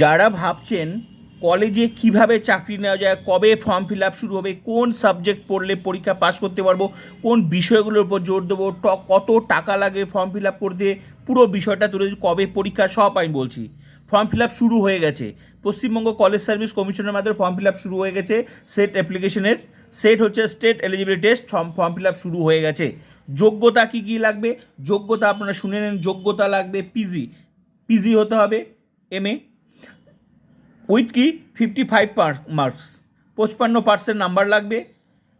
যারা ভাবছেন কলেজে কীভাবে চাকরি নেওয়া যায়, কবে ফর্ম ফিল আপ শুরু হবে, কোন সাবজেক্ট পড়লে পরীক্ষা পাস করতে পারব, কোন বিষয়গুলোর উপর জোর দেবো কত টাকা লাগে ফর্ম ফিল আপ করতে, পুরো বিষয়টা তুলে কবে পরীক্ষা, সব আমি বলছি। ফর্ম ফিল আপ শুরু হয়ে গেছে। পশ্চিমবঙ্গ কলেজ সার্ভিস কমিশনের মাধ্যমে ফর্ম ফিল আপ শুরু হয়ে গেছে সেট অ্যাপ্লিকেশনের সেট হচ্ছে state eligibility test form fill up শুরু হয়ে গেছে। যোগ্যতা কী কী লাগবে? যোগ্যতা আপনারা শুনে নেন, যোগ্যতা লাগবে পিজি পিজি হতে হবে এম এ উইথ কি ফিফটি ফাইভ মার্কস। পঁচপান্ন পার্সেন্ট নাম্বার লাগবে।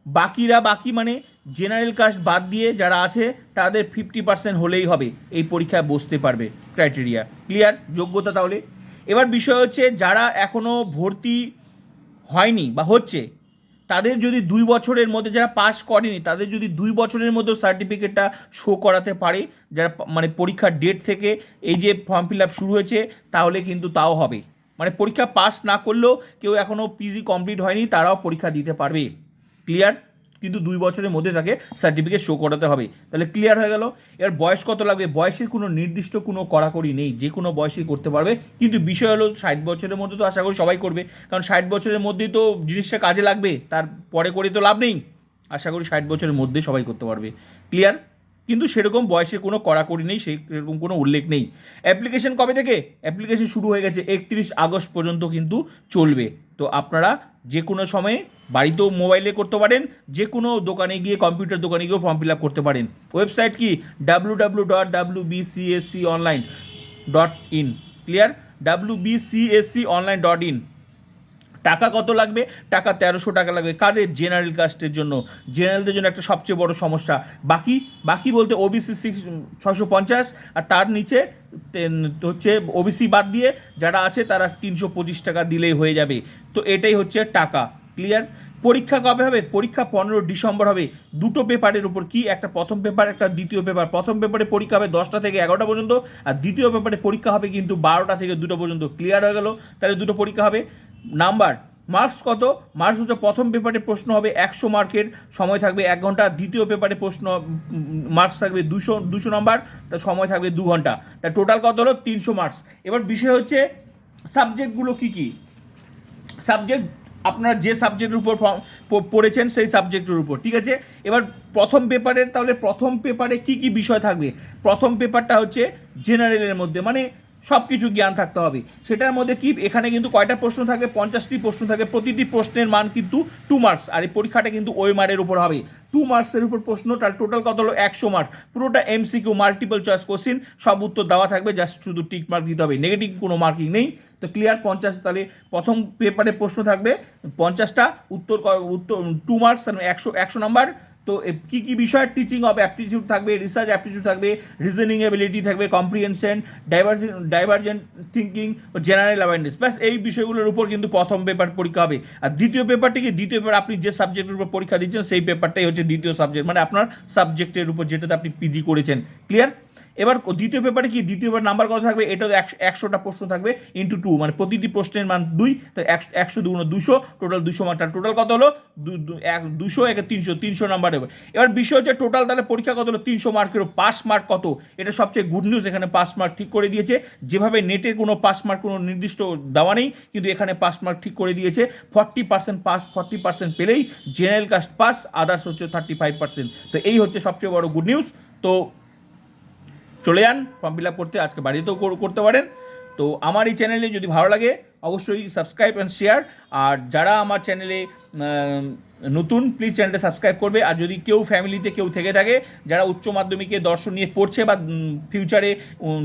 বাকিরা বাকি মানে জেনারেল কাস্ট বাদ দিয়ে যারা আছে, তাদের ফিফটি পার্সেন্ট হলেই হবে। এই পরীক্ষায় বসতে পারবে ক্রাইটেরিয়া ক্লিয়ার যোগ্যতা তাহলে? এবার বিষয় হচ্ছে, যারা এখনও ভর্তি হয়নি বা হচ্ছে, তাদের যদি দুই বছরের মধ্যে যারা পাস করেনি, তাদের যদি দুই বছরের মধ্যে সার্টিফিকেটটা শো করাতে পারে, যারা মানে পরীক্ষার ডেট থেকে এই যে ফর্ম ফিল আপ শুরু হয়েছে, তাহলে কিন্তু তাও হবে। মানে পরীক্ষা পাস না করলেও কেউ এখনও পিজি কমপ্লিট হয়নি, তারাও পরীক্ষা দিতে পারবে। ক্লিয়ার কিন্তু দুই বছরের মধ্যে তাকে সার্টিফিকেট শো করাতে হবে। তাহলে ক্লিয়ার হয়ে গেল। এর বয়স কত লাগবে? বয়সের কোনো নির্দিষ্ট কোনো কড়াকড়ি নেই। যে কোনো বয়সেই করতে পারবে। কিন্তু বিষয় হলো ষাট বছরের মধ্যে তো আশা করি সবাই করবে। কারণ ষাট বছরের মধ্যেই তো জিনিসটা কাজে লাগবে। তার পরে করে তো লাভ নেই। আশা করি ষাট বছরের মধ্যে সবাই করতে পারবে। ক্লিয়ার কিন্তু সেরকম বয়সে কোনো কড়াকড়ি নেই সেই সেরকম কোনো উল্লেখ নেই। অ্যাপ্লিকেশন কবে থেকে? অ্যাপ্লিকেশন শুরু হয়ে গেছে একত্রিশ আগস্ট পর্যন্ত কিন্তু চলবে। তো আপনারা যে কোনো সময়ে বাড়িতেও মোবাইলে করতে পারেন, যে কোনো দোকানে গিয়ে, কম্পিউটার দোকানে গিয়েও ফর্ম ফিল আপ করতে পারেন। ওয়েবসাইট কি? W W dot W BCSC online dot in clear W BCSC online dot in টাকা কত লাগবে? টাকা তেরোশো টাকা লাগবে। কাদের? জেনারেল কাস্টের জন্য। জেনারেলদের জন্য একটা সবচেয়ে বড় সমস্যা। বাকি বাকি বলতে ওবিসি সিক্স ছশো পঞ্চাশ, আর তার নিচে হচ্ছে ওবিসি বাদ দিয়ে যারা আছে তারা তিনশো পঁচিশ টাকা দিলেই হয়ে যাবে। তো এটাই হচ্ছে টাকা। ক্লিয়ার পরীক্ষা কবে হবে? পরীক্ষা পনেরো ডিসেম্বর হবে। দুটো পেপারের উপর কি? একটা প্রথম পেপার, একটা দ্বিতীয় পেপার। প্রথম পেপারে পরীক্ষা হবে দশটা থেকে এগারোটা পর্যন্ত, আর দ্বিতীয় পেপারে পরীক্ষা হবে কিন্তু বারোটা থেকে দুটো পর্যন্ত। ক্লিয়ার হয়ে গেল? তাহলে দুটো পরীক্ষা হবে। নাম্বার মার্কস কত? মার্কস হচ্ছে প্রথম পেপারে প্রশ্ন হবে একশো মার্কের সময় থাকবে এক ঘণ্টা। দ্বিতীয় পেপারে প্রশ্ন মার্কস থাকবে দুশো দুশো নম্বর তার সময় থাকবে দু ঘণ্টা। তা টোটাল কত হলো? তিনশো মার্কস এবার বিষয় হচ্ছে সাবজেক্টগুলো কী কী? সাবজেক্ট আপনার যে সাবজেক্টের উপর পড়েছেন সেই সাবজেক্টের উপর, ঠিক আছে? এবার প্রথম পেপারের তাহলে প্রথম পেপারে কি কি বিষয় থাকবে? প্রথম পেপারটা হচ্ছে জেনারেলের মধ্যে মানে সব কিছু জ্ঞান থাকতে হবে। সেটার মধ্যে কি, এখানে কিন্তু কয়টা প্রশ্ন থাকে? পঞ্চাশটি প্রশ্ন থাকে। প্রতিটি প্রশ্নের মান কিন্তু টু মার্কস আর এই পরীক্ষাটা কিন্তু ওই মার্কের উপর হবে। টু মার্কসের উপর প্রশ্ন তার টোটাল কত হলো? একশো মার্কস পুরোটা এমসিকিউ মাল্টিপল চয়েস কোশ্চিন সব উত্তর দেওয়া থাকবে জাস্ট শুধু টিক মার্ক দিতে হবে। নেগেটিভ কোনো মার্কিং নেই। তো ক্লিয়ার পঞ্চাশ, তাহলে প্রথম পেপারে প্রশ্ন থাকবে, পঞ্চাশটা, উত্তর উত্তর টু মার্কস একশো একশো নাম্বার তো কি কি বিষয়ের টিচিং অফ অ্যাপটিচিউড থাকবে রিসার্চ অ্যাপটিটিউড থাকবে রিজনিং এবিলিটি থাকবে কম্প্রিহেনশন ডাইভার্সেন ডাইভার্জেন্ট থিঙ্কিং ও জেনারেল অ্যাওয়ারনেস ব্যাস, এই বিষয়গুলোর উপর কিন্তু প্রথম পেপার পরীক্ষা হবে। আর দ্বিতীয় পেপারটি কি দ্বিতীয় পেপার আপনি যে সাবজেক্টের উপর পরীক্ষা দিচ্ছেন, সেই পেপারটাই হচ্ছে দ্বিতীয় সাবজেক্ট মানে আপনার সাবজেক্টের উপর যেটাতে আপনি পিজি করেছেন। ক্লিয়ার এবার দ্বিতীয় পেপারে কি? দ্বিতীয় পেপার নাম্বার কত থাকবে? এটা একশো একশোটা প্রশ্ন থাকবে ইন্টু টু মানে প্রতিটি প্রশ্নের মান দুই, তো একশো দুগুণ দুশো টোটাল দুশো মার্ক টোটাল কত হলো? দুশো একে তিনশো তিনশো নাম্বার হবে এবার বিষয় হচ্ছে টোটাল তাহলে পরীক্ষা কত হলো? তিনশো মার্কের পাস মার্ক কত? এটা সবচেয়ে গুড নিউজ এখানে পাস মার্ক ঠিক করে দিয়েছে। যেভাবে নেটে কোনো পাস মার্ক কোনো নির্দিষ্ট দেওয়া নেই, কিন্তু এখানে পাস মার্ক ঠিক করে দিয়েছে। Forty percent pass forty percent পেলেই জেনারেল কাস্ট পাস আদার্স হচ্ছে থার্টি ফাইভ পার্সেন্ট তো এই হচ্ছে সবচেয়ে বড় গুড নিউজ তো চলে যান ফর্ম ফিল আপ করতে। আজকে বাড়িতেও কর- করতে পারেন। তো আমার এই চ্যানেলে যদি ভালো লাগে, অবশ্যই সাবস্ক্রাইব অ্যান্ড শেয়ার আর যারা আমার চ্যানেলে নতুন প্লিজ চ্যানেলটা সাবস্ক্রাইব করবে। আর যদি কেউ ফ্যামিলিতে কেউ থেকে থাকে, যারা উচ্চ মাধ্যমিকে দর্শন নিয়ে পড়ছে বা ফিউচারে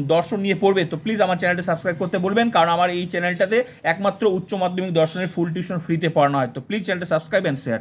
দর্শন নিয়ে পড়বে, তো প্লিজ আমার চ্যানেলটা সাবস্ক্রাইব করতে বলবেন। কারণ আমার এই চ্যানেলটাতে একমাত্র উচ্চ মাধ্যমিক দর্শনের ফুল টিউশন ফ্রিতে পড়ানো হয়। তো প্লিজ চ্যানেলটা সাবস্ক্রাইব অ্যান্ড শেয়ার